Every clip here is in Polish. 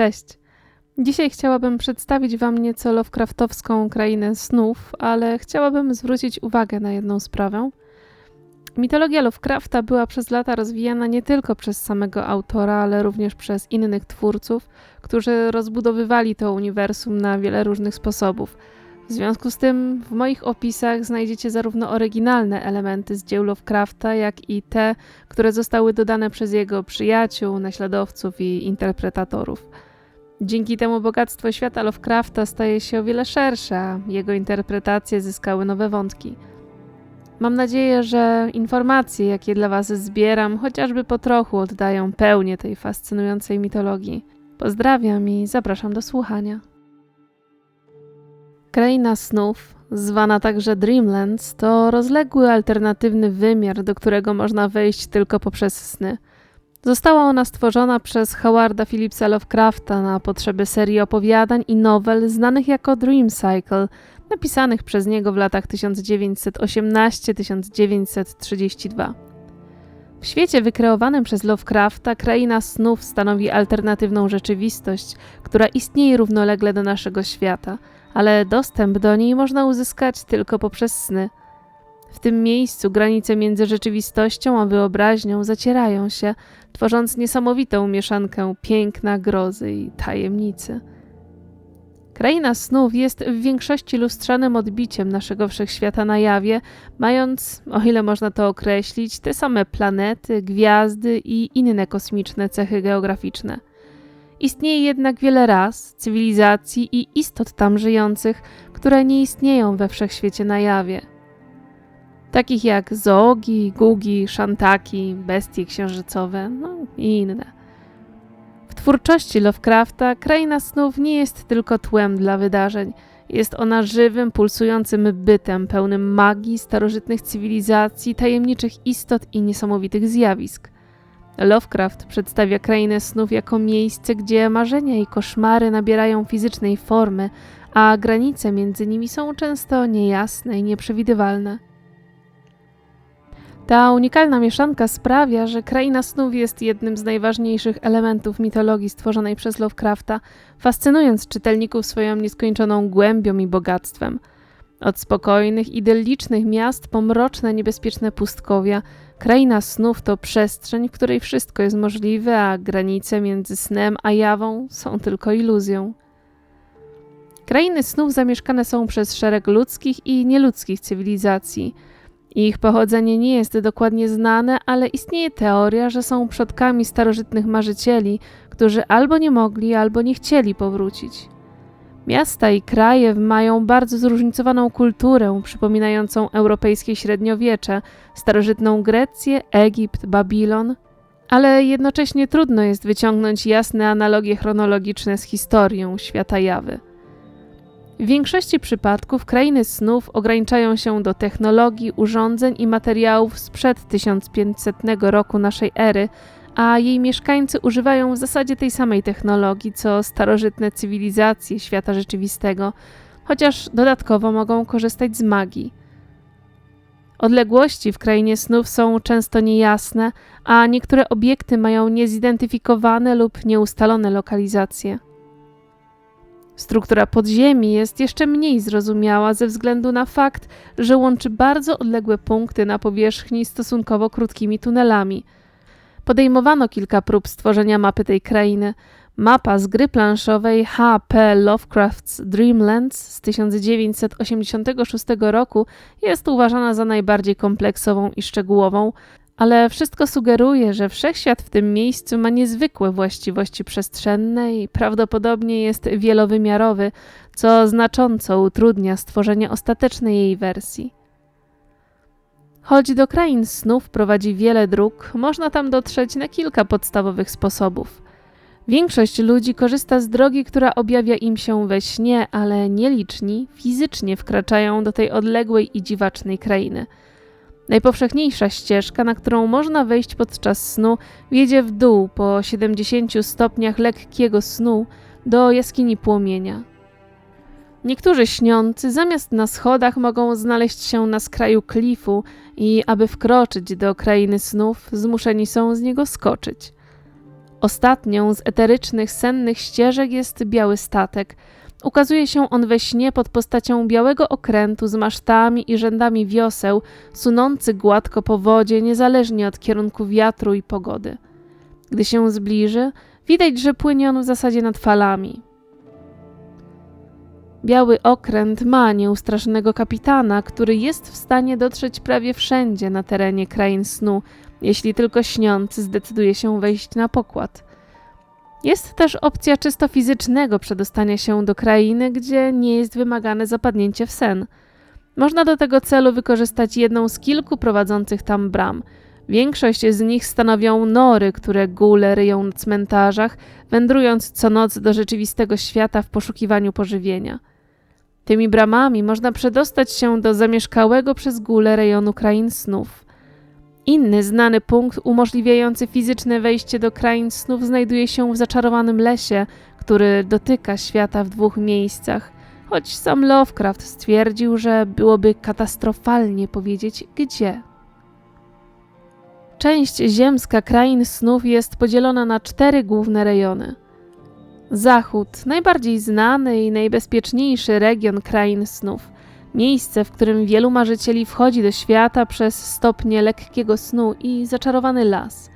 Cześć. Dzisiaj chciałabym przedstawić Wam nieco Lovecraftowską krainę snów, ale chciałabym zwrócić uwagę na jedną sprawę. Mitologia Lovecrafta była przez lata rozwijana nie tylko przez samego autora, ale również przez innych twórców, którzy rozbudowywali to uniwersum na wiele różnych sposobów. W związku z tym w moich opisach znajdziecie zarówno oryginalne elementy z dzieł Lovecrafta, jak i te, które zostały dodane przez jego przyjaciół, naśladowców i interpretatorów. Dzięki temu bogactwo świata Lovecrafta staje się o wiele szersze, a jego interpretacje zyskały nowe wątki. Mam nadzieję, że informacje, jakie dla Was zbieram, chociażby po trochu oddają pełnię tej fascynującej mitologii. Pozdrawiam i zapraszam do słuchania. Kraina snów, zwana także Dreamlands, to rozległy alternatywny wymiar, do którego można wejść tylko poprzez sny. Została ona stworzona przez Howarda Phillipsa Lovecrafta na potrzeby serii opowiadań i nowel znanych jako Dream Cycle, napisanych przez niego w latach 1918-1932. W świecie wykreowanym przez Lovecrafta kraina snów stanowi alternatywną rzeczywistość, która istnieje równolegle do naszego świata, ale dostęp do niej można uzyskać tylko poprzez sny. W tym miejscu granice między rzeczywistością a wyobraźnią zacierają się, tworząc niesamowitą mieszankę piękna, grozy i tajemnicy. Kraina snów jest w większości lustrzanym odbiciem naszego wszechświata na jawie, mając, o ile można to określić, te same planety, gwiazdy i inne kosmiczne cechy geograficzne. Istnieje jednak wiele ras, cywilizacji i istot tam żyjących, które nie istnieją we wszechświecie na jawie. Takich jak zogi, gugi, szantaki, bestie księżycowe, no i inne. W twórczości Lovecrafta kraina snów nie jest tylko tłem dla wydarzeń. Jest ona żywym, pulsującym bytem, pełnym magii, starożytnych cywilizacji, tajemniczych istot i niesamowitych zjawisk. Lovecraft przedstawia krainę snów jako miejsce, gdzie marzenia i koszmary nabierają fizycznej formy, a granice między nimi są często niejasne i nieprzewidywalne. Ta unikalna mieszanka sprawia, że kraina snów jest jednym z najważniejszych elementów mitologii stworzonej przez Lovecrafta, fascynując czytelników swoją nieskończoną głębią i bogactwem. Od spokojnych, idyllicznych miast po mroczne, niebezpieczne pustkowia, kraina snów to przestrzeń, w której wszystko jest możliwe, a granice między snem a jawą są tylko iluzją. Krainy snów zamieszkane są przez szereg ludzkich i nieludzkich cywilizacji – ich pochodzenie nie jest dokładnie znane, ale istnieje teoria, że są przodkami starożytnych marzycieli, którzy albo nie mogli, albo nie chcieli powrócić. Miasta i kraje mają bardzo zróżnicowaną kulturę, przypominającą europejskie średniowiecze, starożytną Grecję, Egipt, Babilon, ale jednocześnie trudno jest wyciągnąć jasne analogie chronologiczne z historią świata jawy. W większości przypadków krainy snów ograniczają się do technologii, urządzeń i materiałów sprzed 1500 roku naszej ery, a jej mieszkańcy używają w zasadzie tej samej technologii co starożytne cywilizacje świata rzeczywistego, chociaż dodatkowo mogą korzystać z magii. Odległości w krainie snów są często niejasne, a niektóre obiekty mają niezidentyfikowane lub nieustalone lokalizacje. Struktura podziemi jest jeszcze mniej zrozumiała ze względu na fakt, że łączy bardzo odległe punkty na powierzchni stosunkowo krótkimi tunelami. Podejmowano kilka prób stworzenia mapy tej krainy. Mapa z gry planszowej H.P. Lovecraft's Dreamlands z 1986 roku jest uważana za najbardziej kompleksową i szczegółową, ale wszystko sugeruje, że wszechświat w tym miejscu ma niezwykłe właściwości przestrzenne i prawdopodobnie jest wielowymiarowy, co znacząco utrudnia stworzenie ostatecznej jej wersji. Choć do krain snów prowadzi wiele dróg, można tam dotrzeć na kilka podstawowych sposobów. Większość ludzi korzysta z drogi, która objawia im się we śnie, ale nieliczni fizycznie wkraczają do tej odległej i dziwacznej krainy – Najpowszechniejsza ścieżka, na którą można wejść podczas snu, wiedzie w dół po 70 stopniach lekkiego snu do jaskini płomienia. Niektórzy śniący zamiast na schodach mogą znaleźć się na skraju klifu i aby wkroczyć do krainy snów, zmuszeni są z niego skoczyć. Ostatnią z eterycznych, sennych ścieżek jest biały statek. Ukazuje się on we śnie pod postacią białego okrętu z masztami i rzędami wioseł, sunący gładko po wodzie, niezależnie od kierunku wiatru i pogody. Gdy się zbliży, widać, że płynie on w zasadzie nad falami. Biały okręt ma nieustraszonego kapitana, który jest w stanie dotrzeć prawie wszędzie na terenie krain snu, jeśli tylko śniący zdecyduje się wejść na pokład. Jest też opcja czysto fizycznego przedostania się do krainy, gdzie nie jest wymagane zapadnięcie w sen. Można do tego celu wykorzystać jedną z kilku prowadzących tam bram. Większość z nich stanowią nory, które góle ryją na cmentarzach, wędrując co noc do rzeczywistego świata w poszukiwaniu pożywienia. Tymi bramami można przedostać się do zamieszkałego przez góle rejonu krain snów. Inny znany punkt umożliwiający fizyczne wejście do krain snów znajduje się w zaczarowanym lesie, który dotyka świata w dwóch miejscach, choć sam Lovecraft stwierdził, że byłoby katastrofalnie powiedzieć gdzie. Część ziemska krain snów jest podzielona na cztery główne rejony. Zachód, najbardziej znany i najbezpieczniejszy region krain snów – Miejsce, w którym wielu marzycieli wchodzi do świata przez stopnie lekkiego snu i zaczarowany las.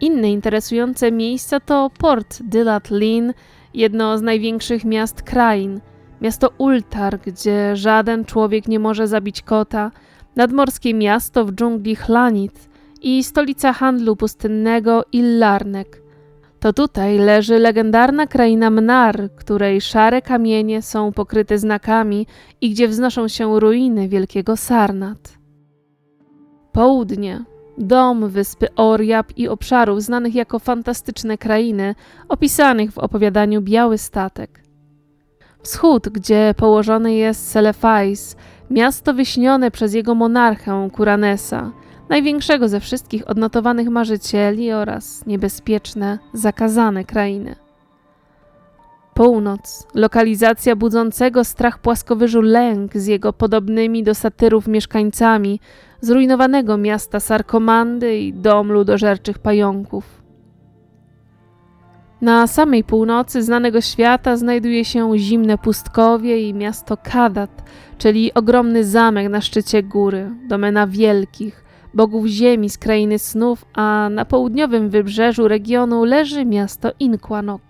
Inne interesujące miejsca to port Dylat Lin, jedno z największych miast krain, miasto Ultar, gdzie żaden człowiek nie może zabić kota, nadmorskie miasto w dżungli Hlanit i stolica handlu pustynnego Illarnek – to tutaj leży legendarna kraina Mnar, której szare kamienie są pokryte znakami i gdzie wznoszą się ruiny wielkiego Sarnat. Południe dom wyspy Oriab i obszarów znanych jako fantastyczne krainy, opisanych w opowiadaniu Biały Statek. Wschód, gdzie położony jest Selefais, miasto wyśnione przez jego monarchę Kuranesa – największego ze wszystkich odnotowanych marzycieli oraz niebezpieczne, zakazane krainy. Północ, lokalizacja budzącego strach płaskowyżu lęk z jego podobnymi do satyrów mieszkańcami, zrujnowanego miasta Sarkomandy i dom ludożerczych pająków. Na samej północy znanego świata znajduje się zimne pustkowie i miasto Kadat, czyli ogromny zamek na szczycie góry, domena wielkich, bogów ziemi z krainy snów, a na południowym wybrzeżu regionu leży miasto Inquanok.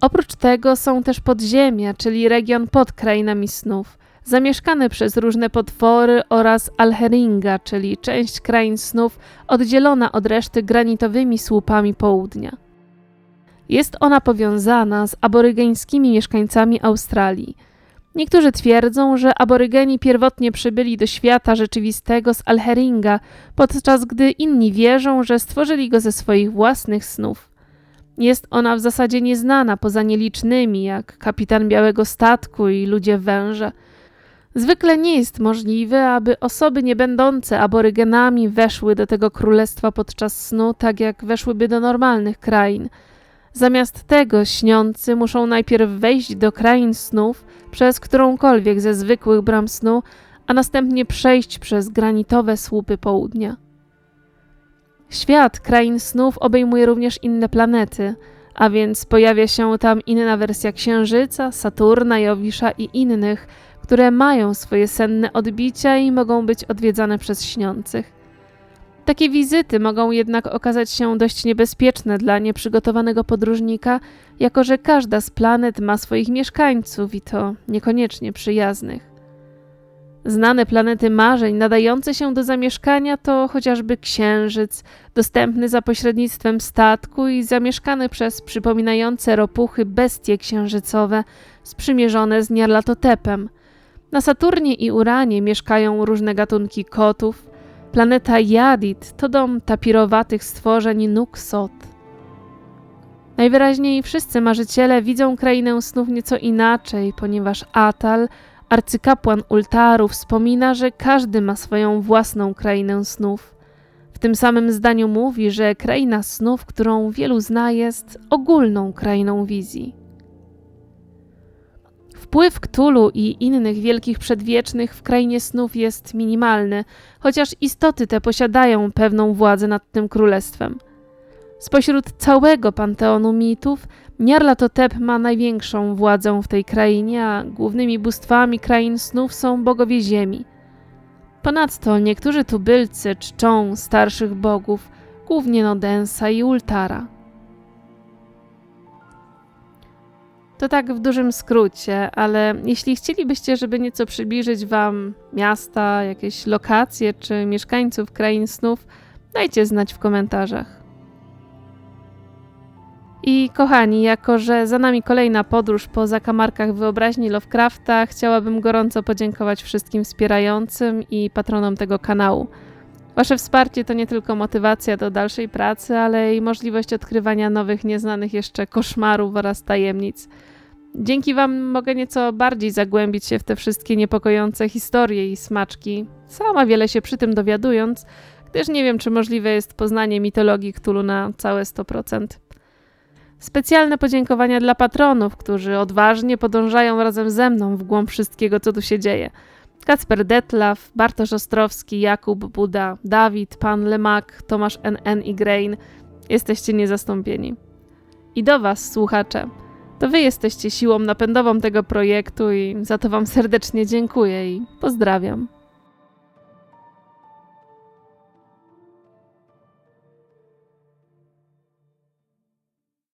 Oprócz tego są też podziemia, czyli region pod krainami snów, zamieszkane przez różne potwory oraz Alheringa, czyli część krain snów oddzielona od reszty granitowymi słupami południa. Jest ona powiązana z aborygeńskimi mieszkańcami Australii – Niektórzy twierdzą, że aborygeni pierwotnie przybyli do świata rzeczywistego z Alheringa, podczas gdy inni wierzą, że stworzyli go ze swoich własnych snów. Jest ona w zasadzie nieznana poza nielicznymi, jak kapitan Białego Statku i ludzie węże. Zwykle nie jest możliwe, aby osoby nie będące aborygenami weszły do tego królestwa podczas snu, tak jak weszłyby do normalnych krain – Zamiast tego śniący muszą najpierw wejść do krain snów przez którąkolwiek ze zwykłych bram snu, a następnie przejść przez granitowe słupy południa. Świat krain snów obejmuje również inne planety, a więc pojawia się tam inna wersja Księżyca, Saturna, Jowisza i innych, które mają swoje senne odbicia i mogą być odwiedzane przez śniących. Takie wizyty mogą jednak okazać się dość niebezpieczne dla nieprzygotowanego podróżnika, jako że każda z planet ma swoich mieszkańców i to niekoniecznie przyjaznych. Znane planety marzeń nadające się do zamieszkania to chociażby Księżyc, dostępny za pośrednictwem statku i zamieszkany przez przypominające ropuchy bestie księżycowe sprzymierzone z Nyarlathotepem. Na Saturnie i Uranie mieszkają różne gatunki kotów, Planeta Jadit to dom tapirowatych stworzeń Nuksot. Najwyraźniej wszyscy marzyciele widzą krainę snów nieco inaczej, ponieważ Atal, arcykapłan Ultaru, wspomina, że każdy ma swoją własną krainę snów. W tym samym zdaniu mówi, że kraina snów, którą wielu zna, jest ogólną krainą wizji. Wpływ Ktulu i innych wielkich przedwiecznych w krainie snów jest minimalny, chociaż istoty te posiadają pewną władzę nad tym królestwem. Spośród całego panteonu mitów, Nyarlathotep ma największą władzę w tej krainie, a głównymi bóstwami krain snów są bogowie ziemi. Ponadto niektórzy tubylcy czczą starszych bogów, głównie Nodensa i Ultara. To tak w dużym skrócie, ale jeśli chcielibyście, żeby nieco przybliżyć Wam miasta, jakieś lokacje czy mieszkańców krain snów, dajcie znać w komentarzach. I kochani, jako że za nami kolejna podróż po zakamarkach wyobraźni Lovecrafta, chciałabym gorąco podziękować wszystkim wspierającym i patronom tego kanału. Wasze wsparcie to nie tylko motywacja do dalszej pracy, ale i możliwość odkrywania nowych, nieznanych jeszcze koszmarów oraz tajemnic. Dzięki Wam mogę nieco bardziej zagłębić się w te wszystkie niepokojące historie i smaczki, sama wiele się przy tym dowiadując, gdyż nie wiem, czy możliwe jest poznanie mitologii Cthulhu na całe 100%. Specjalne podziękowania dla patronów, którzy odważnie podążają razem ze mną w głąb wszystkiego, co tu się dzieje. Kacper Detlaw, Bartosz Ostrowski, Jakub Buda, Dawid, Pan Lemak, Tomasz NN i Grain. Jesteście niezastąpieni. I do Was, słuchacze. To Wy jesteście siłą napędową tego projektu i za to Wam serdecznie dziękuję i pozdrawiam.